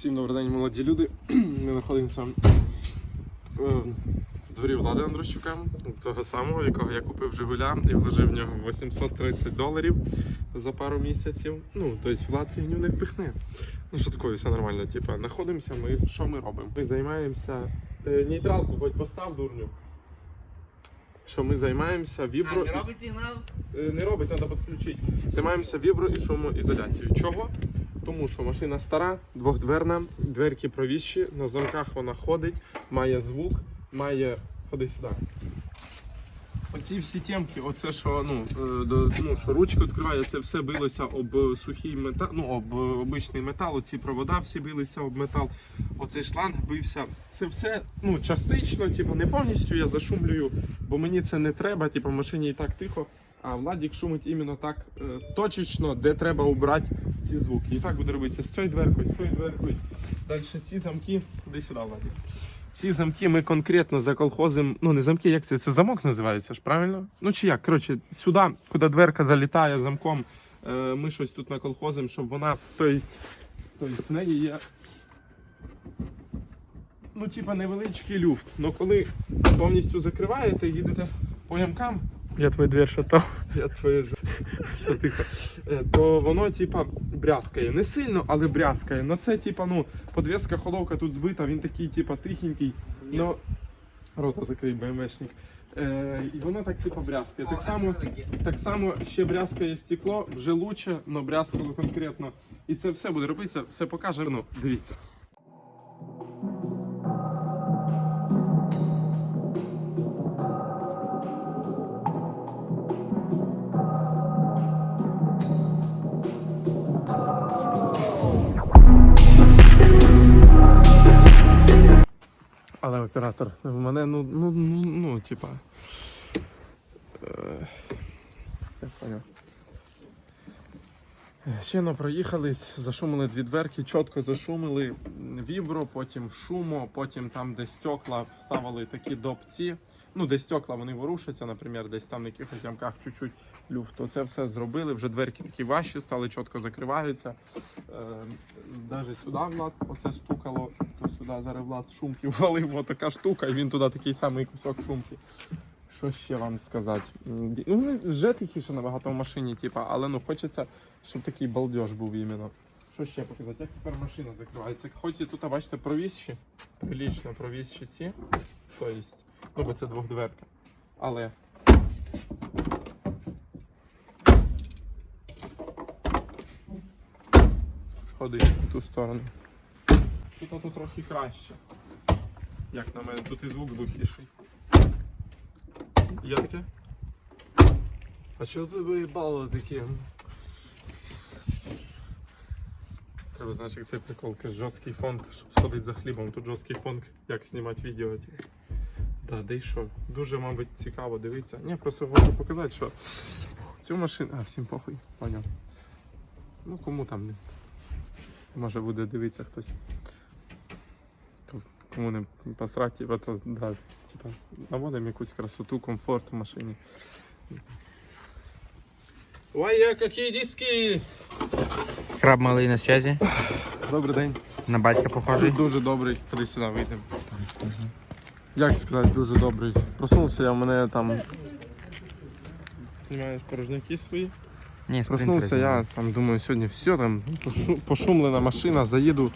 Всім добрий день, молоді люди. Ми знаходимося е, в дворі Влади Андрощука, того самого, якого я купив Жигуля і вложив в нього 830 доларів за пару місяців. Ну, тобто Влад фігню не впихне. Ну, що таке, все нормально. Типа, знаходимося, ми що ми робимо? Ми займаємося. Е, нейтралку, хоч постав, дурню. Що ми займаємося вібро. А, не робить сигнал? Е, не робить, треба підключити. Займаємося вібро і шумоізоляцією. Чого? Тому що машина стара, двохдверна, дверки провіщі, на замках вона ходить, має звук, має. Ходи сюди. Оці всі темки, оце що, ну, е, ну, що ручка відкриває, це все билося об сухий метал, ну, об обичний метал, оці провода всі билися об метал, оцей шланг бився. Це все ну, частично, типу, не повністю я зашумлюю, бо мені це не треба, типу, в машині і так тихо. А Владік шумить іменно так е, точечно, де треба убрати ці звуки. І так буде робитися з цією дверкою, з цією дверкою. Далі ці замки. Іди сюди, Владік. Ці замки ми конкретно заколхозим. Ну, не замки, як це? Це замок називається ж, правильно? Ну чи як? Коротше, сюди, куди дверка залітає замком, е, ми щось тут наколхозим, щоб вона. Тобто, тобто в неї є. Ну, типа невеличкий люфт. Ну коли повністю закриваєте, їдете по ямкам, Я твой дверь шатав. я твоє ж все тихо. Е, То воно, типа, брязкає. Не сильно, але брязкає. Ну це, типа, ну, подвеска холовка тут збита, він такий, типа, тихенький. Ну, рота закрий, БМВшник. Е, і воно так, типа, брязкає. Так само, так само ще брязкає стекло, вже лучше, але брязкало конкретно. І це все буде робитися, все покаже. Ну, дивіться. Оператор в мене, ну, ну, ну, ну типа. Е, я понял. Ще проїхались, зашумили дві дверки, чітко зашумили вібро, потім шумо, потім там, де стекла вставили такі допці. Ну, де стекла вони ворушаться, наприклад, десь там на якихось ямках чуть-чуть люфт. То це все зробили. Вже дверки такі важчі стали, чітко закриваються. Е, Навіть сюди Влад оце стукало, то сюди зараз Влад шумки ввалив, отака штука, і він туди такий самий кусок шумки. Що ще вам сказати? Ну, вже тихіше набагато в машині, типа, але ну хочеться, щоб такий балдеж був іменно. Що ще показати? Як тепер машина закривається? Хоч і тут, бачите, провісші, прилічно провісші ці. Тобто, ну бо це двохдверка. Але. Ходи в ту сторону. Тут ото трохи краще. Як на мене, тут і звук глухіший. Є таке? А що це виїбало таке? Треба, знаєш, як цей прикол, жорсткий фонк, щоб сходити за хлібом. Тут жорсткий фонк, як знімати відео. Типу. Де що? Дуже, мабуть, цікаво дивитися. Ні, просто хочу показати, що цю машину. А, всім похуй, поняв. Ну кому там не. Може буде дивитися хтось. Кому не посрати, типа, то да, типа, наводимо якусь красоту, комфорт в машині. Ой, я які диски! Краб малий на связі. Добрий день. На батька похожий. Дуже добрий. Ходи сюди вийдемо. Як сказати, дуже добрий. Проснувся я, в мене там. Знімаєш порожники свої. Ні, Проснувся я, там думаю, сьогодні все, там пошумлена машина, заїду.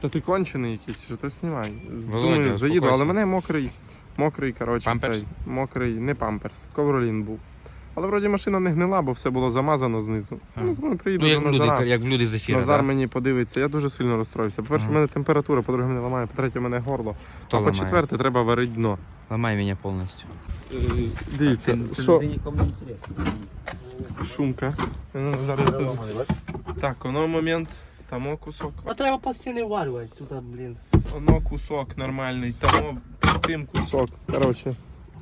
Та ти кончений якийсь, що ти знімай. Думаю, заїду, але мене мокрий, мокрий, коротше, цей, мокрий, не памперс, ковролін був. Але вроді машина не гнила, бо все було замазано знизу. А. Ну, приїду Ну, як до люди, Назара. як люди з ефіра, Назар да? мені подивиться, я дуже сильно розстроївся. По-перше, в мене температура, по-друге, мене ламає, по-третє, в мене горло. Хто а ламає? по-четверте, треба варити дно. Ламай мене повністю. Дивіться, що шумка. Ну, Зараз це... Так, воно момент, там кусок. А треба по стіни варювати. Тут, блін. Воно кусок нормальний, там тим кусок. Коротше,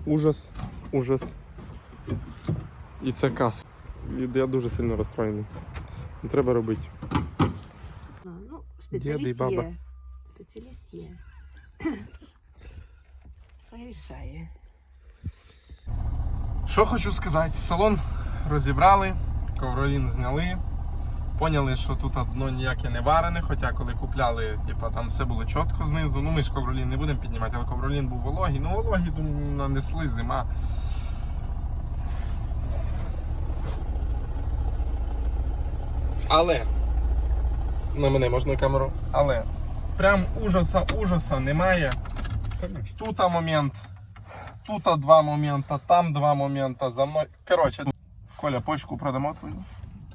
ужас, ужас. І це кас. І я дуже сильно розстроєний. Не треба робити. А, Ну, Діди і спеціаліст баба. є. Спеціаліст є. Хай рішає. Що хочу сказати, салон розібрали, ковролін зняли, Поняли, що тут дно ніяке не варене, хоча коли купляли, типа, там все було чітко знизу. Ну ми ж ковролін не будемо піднімати, але ковролін був вологий. Ну вологий думаю, нанесли зима. Але на мене можна камеру. Але прям ужаса, ужаса немає. Тут момент, тут два моменти, там два моменти, за мною. Коротше, Коля, почку продамо твою?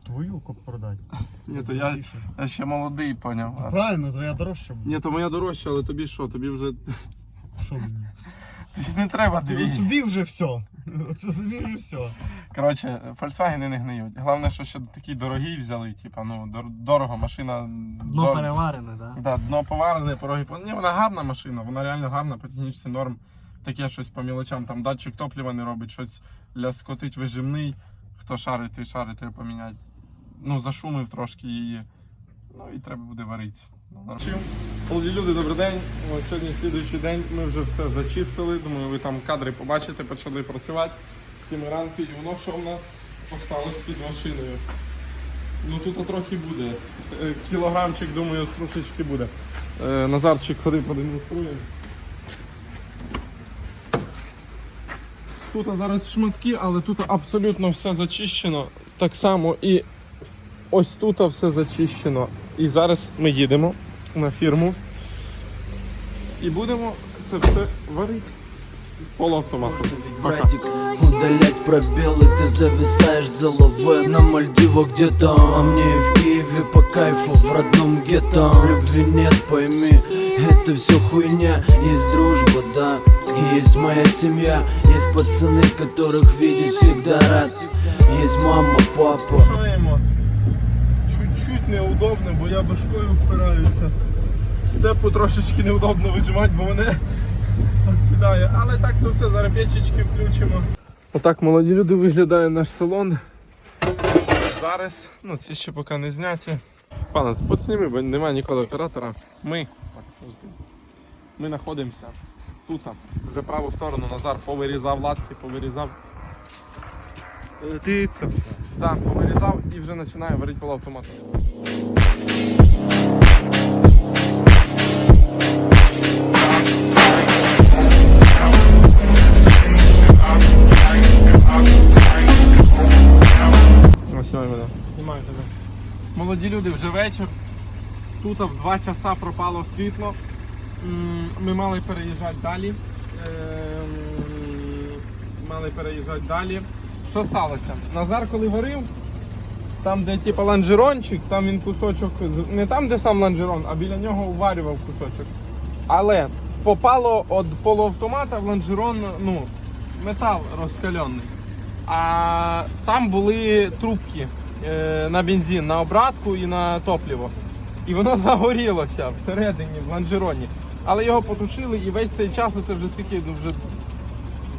Твою коп продати. Ні, то я, я ще молодий, поняв. А- Правильно, твоя дорожча буде. Ні, то моя дорожча, але тобі що? Тобі вже Що мені? тобі не треба дві. тобі вже все. Оце тобі все. Коротше, Volkswagen не гниють. Головне, що ще такий дорогий взяли, типа, ну, дор- дорого, машина. Дно дор- переварене, да? Да, дно поварене, пороги. по- Ні, вона гарна машина, вона реально гарна, по технічці норм. Таке щось по мілочам, там датчик топлива не робить, щось ляскотить вижимний. Хто шарить, той шарить, треба поміняти. Ну, зашумив трошки її. Ну і треба буде варити. Ну. Молоді люди, добрий день. Ось сьогодні слідуючий день. Ми вже все зачистили. Думаю, ви там кадри побачите, почали працювати. 7 ранку, і воно що в нас осталось під машиною. Ну тут трохи буде. Е, Кілограмчик, думаю, трошечки буде. Е, Назарчик ходи продемонструє. Тут зараз шматки, але тут абсолютно все зачищено. Так само і ось тут все зачищено. І зараз ми їдемо на фірму і будемо це все варити полуавтоматом. Пока. Братик, удалять пробелы Ты зависаешь за лаве на Мальдивах где-то А мне и в Киеве по кайфу в родном гетто Любви нет, пойми, это все хуйня Есть дружба, да, и есть моя семья Есть пацаны, которых видеть всегда рад Есть мама, папа Чуть-чуть бо я башкою впираюся. Степу трошечки неудобно вижимати, бо мене відкидає. Але так то все, зараз печечки включимо. Отак молоді люди виглядає наш салон. Зараз, ну ці ще поки не зняті. Пане, подсніми, бо немає ніколи оператора. Ми. Так. Ми знаходимося тут. Вже праву сторону Назар повирізав латки, повирізав. Дивіться. Так, повирізав і вже починає варити полуавтомат. Ось мене. Знімаю тебе. Молоді люди, вже вечір. Тут в 2 часа пропало світло. Ми мали переїжджати далі. Ем, Мали переїжджати далі. Що сталося? Назар, коли варив, там, де типу ланжерончик, там він кусочок, не там, де сам ланжерон, а біля нього уварював кусочок. Але попало від полуавтомата в ланжерон, ну, метал розкалений. А там були трубки е, на бензин, на обратку і на топливо. І воно загорілося всередині, в ланжероні. Але його потушили і весь цей час, це вже скільки, вже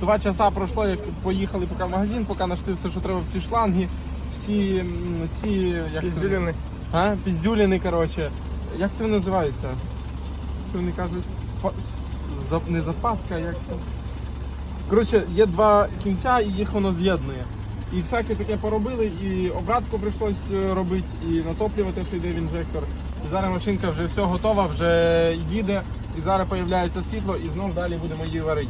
два часа пройшло, як поїхали поки в магазин, поки знайшли все, що треба, всі шланги, всі м, ці як Піздюліни. Це, а? Піздюліни, коротше. Як це називається? Це вони кажуть, спа, с- за, не запаска, як це. Коротше, є два кінця і їх воно з'єднує. І всяке таке поробили, і обратку прийшлось е, робити, і на топливо те, що йде в інжектор. І зараз машинка вже все готова, вже їде, і зараз з'являється світло, і знов далі будемо її варити.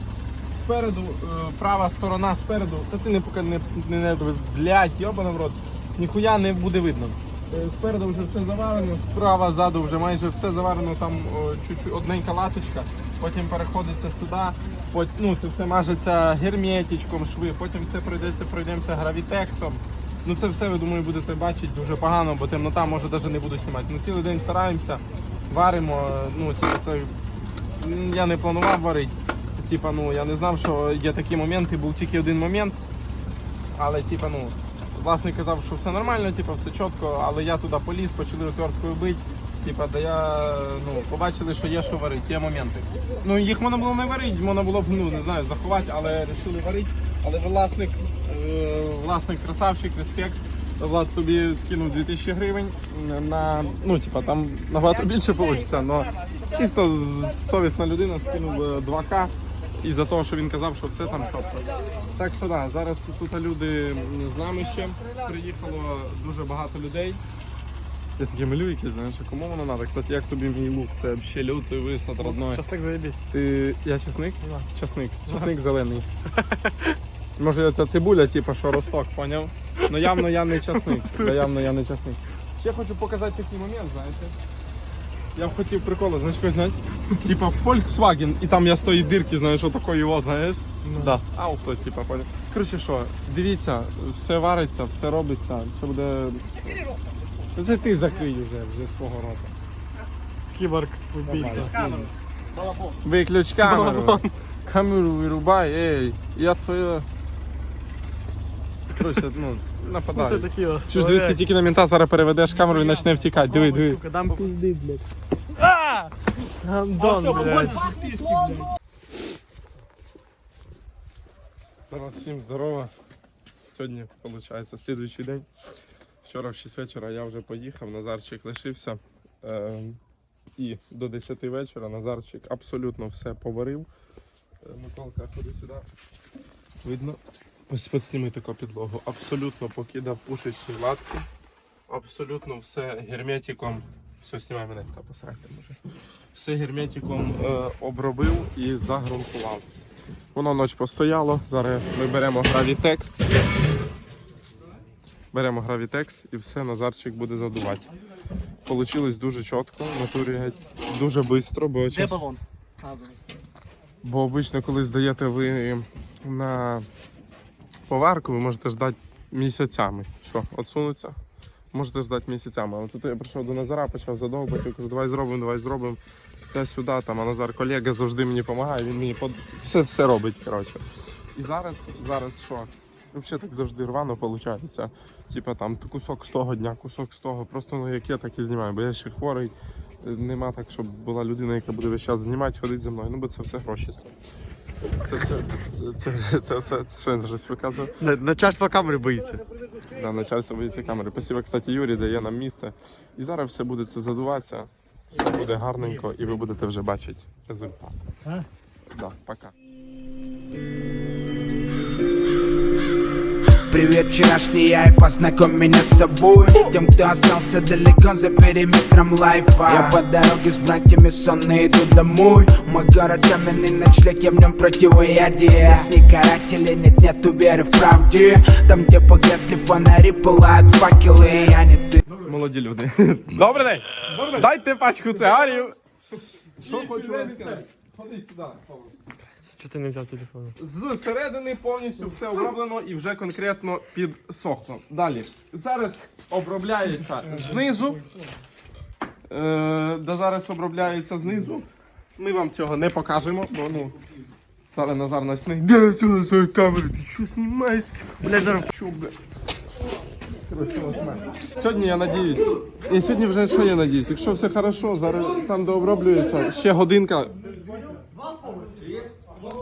Спереду, е, права сторона спереду, та ти не поки не, не, не блядь, йобана в рот, ніхуя не буде видно. Е, Спереду вже все заварено, справа ззаду вже майже все заварено, там чуть-чуть одненька латочка, потім переходиться сюди, потім, ну, це все мажеться герметичком, шви, потім все пройдеться, пройдемося гравітексом. Ну це все, ви думаю, будете бачити дуже погано, бо темнота може навіть не буду знімати. Ну цілий день стараємося, варимо, ну типу, це я не планував варити. Типа, ну я не знав, що є такі моменти, був тільки один момент. Але типа, ну, власник казав, що все нормально, типа, все чітко, але я туди поліз, почали отверткою бити. Типа, да я ну, побачили, що є що варити, є моменти. Ну їх можна було не варити, можна було б ну не знаю, заховати, але вирішили варити. Але власник, е, власник красавчик, респект. Влад тобі скинув 2000 гривень на ну, типа, там набагато більше вийде, але чисто совісна людина скинув е, 2К і за того, що він казав, що все там чітко. Так що да, зараз тут люди з нами ще приїхало дуже багато людей. Я такі малюю якісь, знаєш, а кому воно треба? Кстати, як тобі мій лук? Це взагалі лютий висад родной. Часник заєбісь. Ти. Я чесник? Да. Чесник. Чесник зелений. Може це цибуля, типу, що росток, поняв? Ну явно я не чесник. Да, явно я не чесник. Ще хочу показати такий момент, знаєте. Я б хотів приколи, знаєш, якось, знаєш, типа Volkswagen, і там я з тої дирки, знаєш, отако його, знаєш. Das Auto, типа, поняв. Коротше, що, дивіться, все вариться, все робиться, все буде. Вже ти закрий вже, вже свого рота. Кіборг вбійця. Виключ камеру. Камеру вирубай, ей, я твоя. Коротше, ну, Це такі ось. Чуж дивись, ти тільки на мента зараз переведеш камеру і почне втікати. Диви, диви. Сука, дам пизди, блядь. А! Гандон, блядь. Народ, всім здорово. Сьогодні, виходить, слідуючий день. Вчора в 6 вечора я вже поїхав, Назарчик лишився. Е, і до 10 вечора Назарчик абсолютно все поварив. Е, Миколка, ходи сюди. Видно? Ось підсніми таку підлогу. Абсолютно покидав пушечні латки. Абсолютно все герметиком. Все, знімай мене та посрати може. Все герметиком е, обробив і загрунтував. Воно ніч постояло. Зараз ми беремо гравітекс. Беремо гравітекс і все, Назарчик буде задувати. Получилось дуже чітко, в натурі дуже швидко, бо, Де балон? бо обично, коли здаєте ви на поварку, ви можете ждати місяцями. Що, отсунуться? Можете ждати місяцями. Але тут я прийшов до Назара, почав задовбати, кажу, давай зробимо, давай зробимо. Те сюди, там, а Назар колега завжди мені допомагає, він мені под... все, все робить. коротше. І зараз, зараз що? Взагалі так завжди рвано виходить. Типа там кусок з того дня, кусок з того. Просто ну як я так і знімаю, бо я ще хворий. Е, Нема так, щоб була людина, яка буде весь час знімати, ходити зі мною. Ну бо це все гроші стоїть. Це все, це, це, це все, це що він щось показував. Начальство камери боїться. Да, начальство боїться камери. Спасибо, кстати, Юрій дає нам місце. І зараз все буде це задуватися, все буде гарненько, і ви будете вже бачити результат. А? Да, пока. Привет, вчерашний я и познакомь меня с собой Тем, кто остался далеко за периметром лайфа Я по дороге с братьями сонно иду домой Мой город каменный ночлег, я в нем противоядие Ни карателей, нет, нету веры в правде Там, где погасли фонари, пылают факелы Я не ты Молоді люди. Добрий день! Дайте пачку цигарів. Що хочу вам сказати? Ходи сюди, Павло. Чого ти не взяв телефон? З середини повністю все оброблено і вже конкретно підсохло. Далі. Зараз обробляється знизу. Е, да зараз обробляється знизу. Ми вам цього не покажемо, бо ну. Зараз Назар почне. Де сюди свої камери? Ти що знімаєш? Блядь, зараз що. Сьогодні я надіюсь. І сьогодні вже що я надіюсь? Якщо все хорошо, зараз там де оброблюється, ще годинка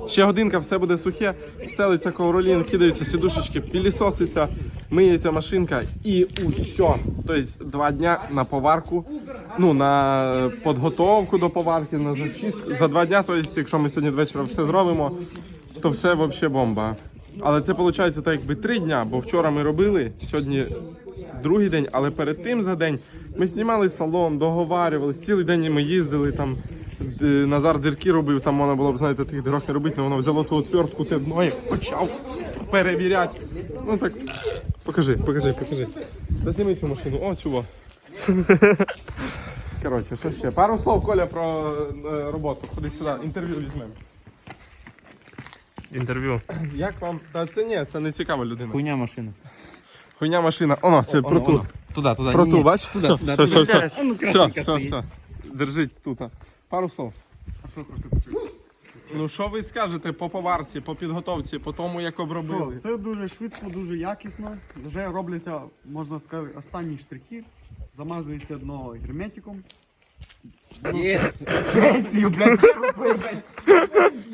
Ще годинка, все буде сухе, стелиться ковролін, кидаються сідушечки, пілісоситься, миється машинка і усе. Тобто два дня на поварку, ну на підготовку до поварки, на зачистку. За два дня, тобто, якщо ми сьогодні ввечері все зробимо, то все взагалі бомба. Але це виходить так якби три дня, бо вчора ми робили, сьогодні другий день, але перед тим за день ми знімали салон, договарювалися, цілий день ми їздили там. Д- Назар дирки робив, там можна було б, знаєте, тих дирок не робити, але воно взяло ту отвертку, те дно і почав перевіряти. Ну так, покажи, покажи, покажи. Зазніми цю машину, о, цю. Коротше, що ще? Пару слов, Коля, про е, роботу. Ходи сюди, інтерв'ю візьмемо. Інтерв'ю. Як вам? Та це ні, це не цікава людина. Хуйня машина. Хуйня машина. Оно, це про ту. Туда, туда. Про ту, бач? Все, туди, все, все, все. Ну, Все, все, все. Держіть тут. Пару слов. Ну що ви скажете по поварці, по підготовці, по тому, як Що, все дуже швидко, дуже якісно. Вже робляться, можна сказати, останні штрихи. Замазується дно герметиком.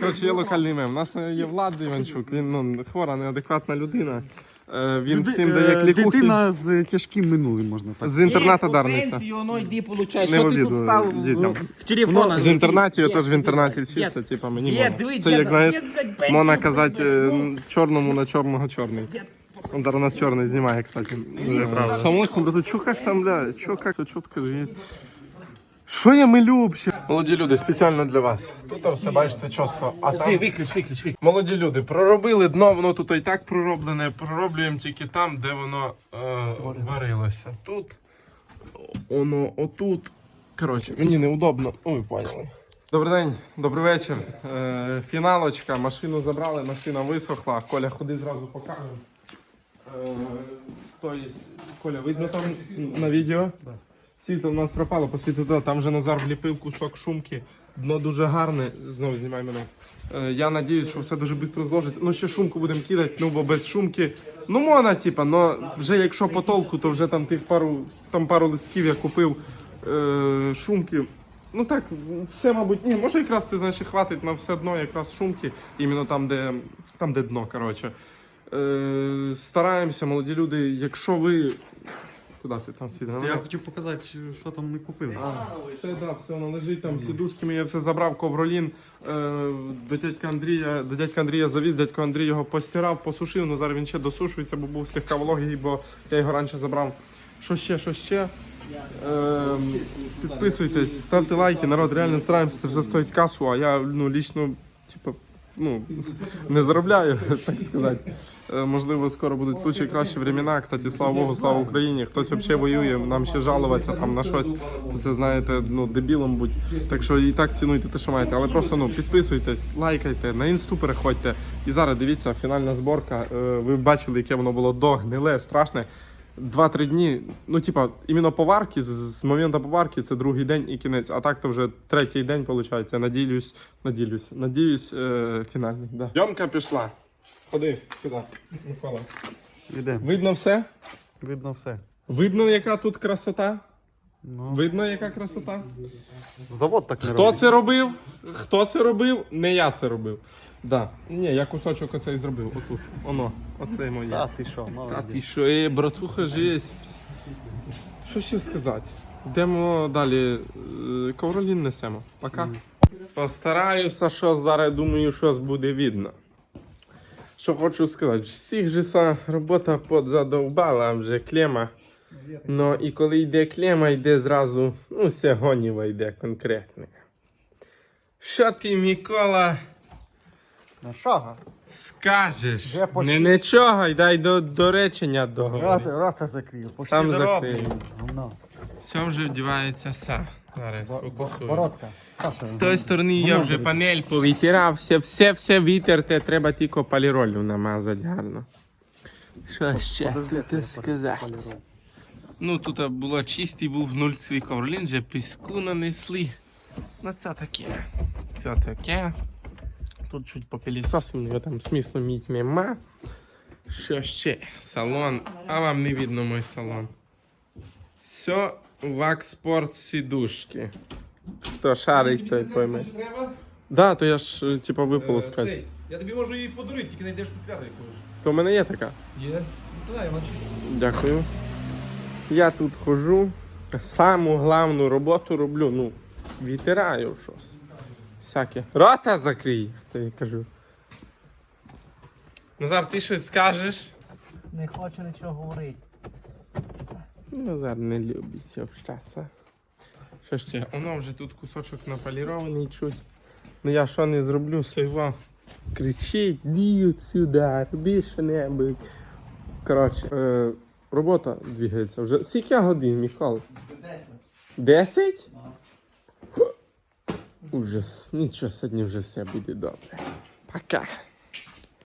Коротше, є локальний мем. У нас є Влад Іванчук, він ну, хвора, неадекватна людина. Е, Він всім дає Е, клікухи. Дитина з тяжким минулим, можна так. З інтерната дарниця. воно йди получай. Не в обіду дітям. В телефона. З інтернаті, я теж в інтернаті вчився, типа мені Є, можна. дивись, Це як на- знаєш, блядь, можна казати е, чорному на чорного чорний. Он зараз нас чорний знімає, кстати. Алейкум, брату, чо як там, бля, чо як, все чітко ж є. Що я милю вообще? Молоді люди, спеціально для вас. Тут все бачите чітко. А там... Виключ, виключ, виключ. Молоді люди, проробили дно, воно тут і так пророблене, пророблюємо тільки там, де воно е, варилося. Тут, воно отут. Коротше, мені неудобно. Ой, поняли. Добрий день, добрий вечір. Е, фіналочка, машину забрали, машина висохла. Коля, ходи зразу покажемо. Е, то є, Коля, видно там на відео? Світло в нас пропало, посвітло, там вже Назар вліпив кусок шумки. Дно дуже гарне. Знову знімай мене. Е, Я надіюсь, що все дуже швидко зложиться. Ну, ще шумку будемо кидати, ну бо без шумки. Ну, можна, типа, но вже якщо по толку, то вже там тих пару, там пару листків я купив е, шумки. Ну так, все, мабуть, ні, може якраз ти знаєш, хватить на все одно, якраз шумки, іменно там, де, там, де дно, коротше. Е, стараємося, молоді люди, якщо ви. Куди ти там світ? Я хотів показати, що там ми купили. А, все, да, все воно лежить там, сідушки я все забрав, ковролін. Е, до дядька Андрія, до дядька Андрія завіз, дядько Андрій його постирав, посушив, ну зараз він ще досушується, бо був слегка вологий, бо я його раніше забрав. Що ще, що ще? Е, підписуйтесь, ставте лайки, народ, реально стараємося, це все стоїть касу, а я ну, лічно, типу, ну, не заробляю, так сказати. Е, Можливо, скоро будуть лучші кращі времена. Кстати, слава Богу, слава Україні. Хтось взагалі воює, нам ще жалуватися там на щось. Це знаєте, ну дебілом будь. Так що і так цінуйте те, що маєте. Але просто ну підписуйтесь, лайкайте, на інсту переходьте. І зараз дивіться, фінальна зборка. Е, Ви бачили, яке воно було до гниле, страшне. Два-три дні, ну типа, іменно поварки, з, з моменту поварки це другий день і кінець. А так то вже третій день, виходить. Надіюсь, надіюсь, надіюсь, е, фінальний. Да. Йомка пішла. Ходи сюди, Микола. Іде. Видно все? Видно все. Видно, яка тут красота? Ну, Видно, яка красота? завод так не Хто робить. це робив? Хто це робив? Не я це робив. Да. Ні, я кусочок оцей зробив. Отут. Оно. Оце моє. Та ти що, Та молодець. ти що, е, братуха, жесть. Що ще сказати? Йдемо далі. Е, Ковролін несемо. Пока. Постараюся, що зараз думаю, щось буде видно. Що хочу сказати, всіх же са робота подзадовбала, вже клема. Ну і коли йде клема, йде зразу, ну, все гоніво йде конкретне. Що ти, Микола, Шага. скажеш? Почти. Не нічого, й дай до, до речення договорити. Рота, рота закрию. Почти Сам. Гавно. Все вже вдівається са. Зараз Бо- фокусую. Бородка. Саша, З тої сторони я вже панель повитирав, все, все, все витерте, треба тільки поліролю намазати гарно. Що ще Подожди, сказати? Ну тут було чистий, був нуль свій ковролін, вже піску нанесли. Ну це таке. Це таке. Тут чуть попілісосим, його там смислу міть нема. Що ще? Салон. А вам не видно мой салон. Все, вакспорт сідушки. Хто шарить, той пойме. Да, то я ж е, типа виполоскать. Я тобі можу її подарити, тільки знайдеш купляти якогось. То в мене є така. Є? Ну, вона. Дякую. Я тут хожу, саму главну роботу роблю, ну, витираю щось. Всяке. Рота закрий, то я кажу. Назар, ти щось скажеш? Не хочу нічого говорити. Назар не любить общатися. Що ще? Воно вже тут кусочок наполірований чуть. Ну я що не зроблю, все його кричить, діють сюди, роби що-небудь. Коротше, е, робота двигається вже. Скільки годин, Михайло? Десять? Ужас. Нічого, сьогодні вже все буде добре. Пока.